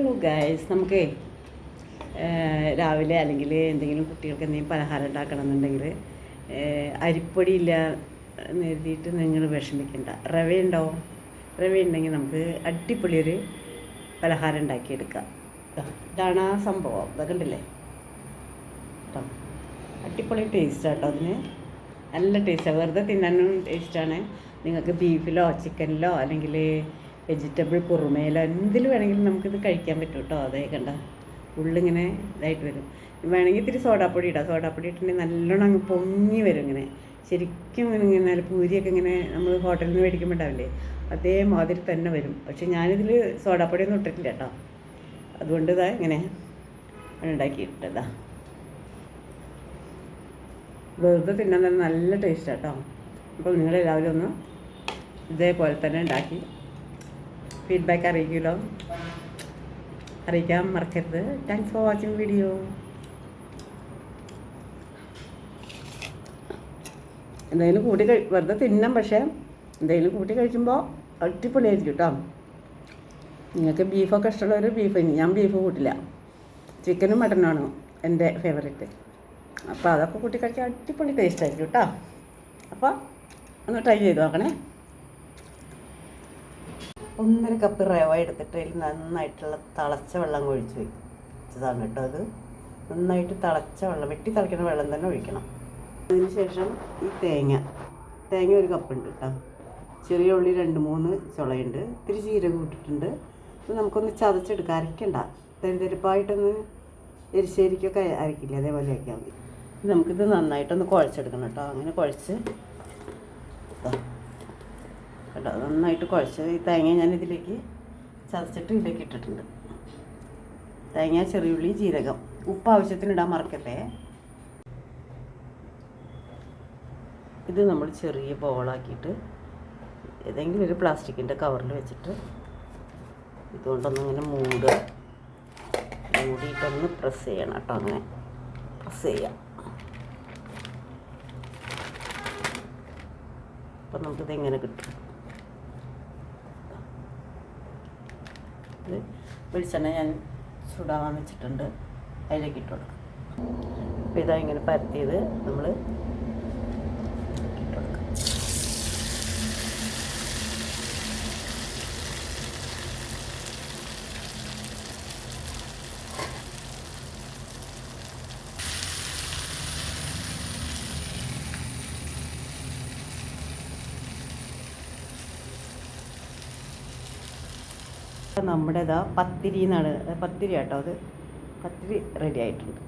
Hello guys നമുക്ക് രാവിലെ അല്ലെങ്കിൽ എന്തെങ്കിലും കുട്ടികൾക്ക് എന്തെങ്കിലും പലഹാരം ഉണ്ടാക്കണം എന്നുണ്ടെങ്കിൽ അരിപ്പൊടി ഇല്ല എഴുതിയിട്ട് നിങ്ങൾ വിഷമിക്കണ്ട. റവ ഉണ്ടാവും റവ ഉണ്ടെങ്കിൽ നമുക്ക് അടിപൊളിയൊരു പലഹാരം ഉണ്ടാക്കിയെടുക്കാം. ഇതാണ് ആ സംഭവം. ഇതൊക്കെ ഉണ്ടല്ലേ കേട്ടോ അടിപൊളി ടേസ്റ്റാണ് കേട്ടോ അതിന്. നല്ല ടേസ്റ്റാണ് വെറുതെ തിന്നാനും ടേസ്റ്റാണ് നിങ്ങൾക്ക് ബീഫിലോ ചിക്കനിലോ അല്ലെങ്കിൽ വെജിറ്റബിൾ കുറുമയിലോ എന്തിൽ വേണമെങ്കിലും നമുക്കിത് കഴിക്കാൻ പറ്റും കേട്ടോ അതേ കണ്ട? ഉള്ളിങ്ങനെ ഇതായിട്ട് വരും. വേണമെങ്കിൽ ഇത്തിരി സോഡാപ്പൊടി ഇടാം. സോഡാപ്പൊടി ഇട്ടിട്ടുണ്ടെങ്കിൽ നല്ലോണം അങ്ങ് പൊങ്ങി വരും ഇങ്ങനെ. ശരിക്കും ഇങ്ങനെ പൂരിയൊക്കെ ഇങ്ങനെ നമ്മൾ ഹോട്ടലിൽ നിന്ന് മേടിക്കുമ്പോൾ ഉണ്ടാവില്ലേ അതേമാതിരി തന്നെ വരും. പക്ഷെ ഞാനിതിൽ സോഡാപ്പൊടിയൊന്നും ഇട്ടിട്ടില്ല കേട്ടോ അതുകൊണ്ട് ഇതാ ഇങ്ങനെ ഉണ്ടാക്കിയിട്ടതാ. വെറുതെ തിന്നാൻ തന്നെ നല്ല ടേസ്റ്റ് കേട്ടോ അപ്പോൾ നിങ്ങളെല്ലാവരും ഒന്ന് ഇതേപോലെ തന്നെ ഉണ്ടാക്കി ഫീഡ്ബാക്ക് അറിയിക്കുമല്ലോ. അറിയിക്കാൻ മറക്കരുത്. താങ്ക്സ് ഫോർ വാച്ചിങ് വീഡിയോ എന്തെങ്കിലും കൂട്ടി കഴി വെറുതെ തിന്നാം പക്ഷേ എന്തെങ്കിലും കൂട്ടി കഴിക്കുമ്പോൾ അടിപൊളിയായിരിക്കും കേട്ടോ നിങ്ങൾക്ക് ബീഫൊക്കെ ഇഷ്ടമുള്ളവർ ബീഫ് ഞാൻ ബീഫ് കൂട്ടില്ല. ചിക്കനും മട്ടനുമാണ് എന്റെ ഫേവറേറ്റ് അപ്പോൾ അതൊക്കെ കൂട്ടി കഴിച്ചാൽ അടിപൊളി ടേസ്റ്റ് ആയിരിക്കും കേട്ടോ അപ്പോൾ ഒന്ന് ട്രൈ ചെയ്ത് നോക്കണേ. ഒന്നര കപ്പ് റവ എടുത്തിട്ട് അതിൽ നന്നായിട്ടുള്ള തിളച്ച വെള്ളം ഒഴിച്ച് വെച്ചതാണ് കേട്ടോ അത്. നന്നായിട്ട് തിളച്ച വെള്ളം വെട്ടി തിളയ്ക്കുന്ന വെള്ളം തന്നെ ഒഴിക്കണം. അതിന് ശേഷം ഈ തേങ്ങ തേങ്ങ ഒരു കപ്പുണ്ട് കേട്ടോ. ചെറിയ ഉള്ളി രണ്ട് മൂന്ന് ചുളയുണ്ട്. ഇത്തിരി ജീരകം ഇട്ടിട്ടുണ്ട്. ഇത് നമുക്കൊന്ന് ചതച്ചെടുക്കാം. അരയ്ക്കണ്ട. തെരുതെരുപ്പായിട്ടൊന്ന് എരിശ്ശേരിക്കൊക്കെ അരക്കില്ല? അതേപോലെ ആക്കിയാൽ മതി. നമുക്കിത് നന്നായിട്ടൊന്ന് കുഴച്ചെടുക്കണം കേട്ടോ. അങ്ങനെ കുഴച്ച്. ദാ. കേട്ടോ. നന്നായിട്ട് കുഴച്ച് ഈ തേങ്ങ ഞാൻ ഇതിലേക്ക് ചതച്ചിട്ട് ഇതിലേക്ക് ഇട്ടിട്ടുണ്ട്. തേങ്ങ ചെറിയുള്ളി ജീരകം. ഉപ്പ് ആവശ്യത്തിന് ഇടാൻ മറക്കല്ലേ? ഇത് നമ്മൾ ചെറിയ ബോളാക്കിയിട്ട് ഏതെങ്കിലും ഒരു പ്ലാസ്റ്റിക്കിന്റെ കവറിൽ വെച്ചിട്ട് ഇതുകൊണ്ടൊന്ന് ഇങ്ങനെ മൂടുക മൂടിയിട്ടൊന്ന് പ്രസ് ചെയ്യണം കേട്ടോ അങ്ങനെ. പ്രസ് ചെയ്യാം. അപ്പം നമുക്കിത് എങ്ങനെ കിട്ടും? ഇത് വെളിച്ചെണ്ണ ഞാൻ ചൂടാവാൻ വെച്ചിട്ടുണ്ട്. അതിലേക്ക് ഇട്ട് കൊടുക്കാം. അപ്പോൾ ഇതാ ഇങ്ങനെ പരത്തിയത്. നമ്മൾ നമ്മുടെ ഇതാ പത്തിരി എന്നാണ് പത്തിരി കേട്ടോ അത്? പത്തിരി റെഡി ആയിട്ടുണ്ട്.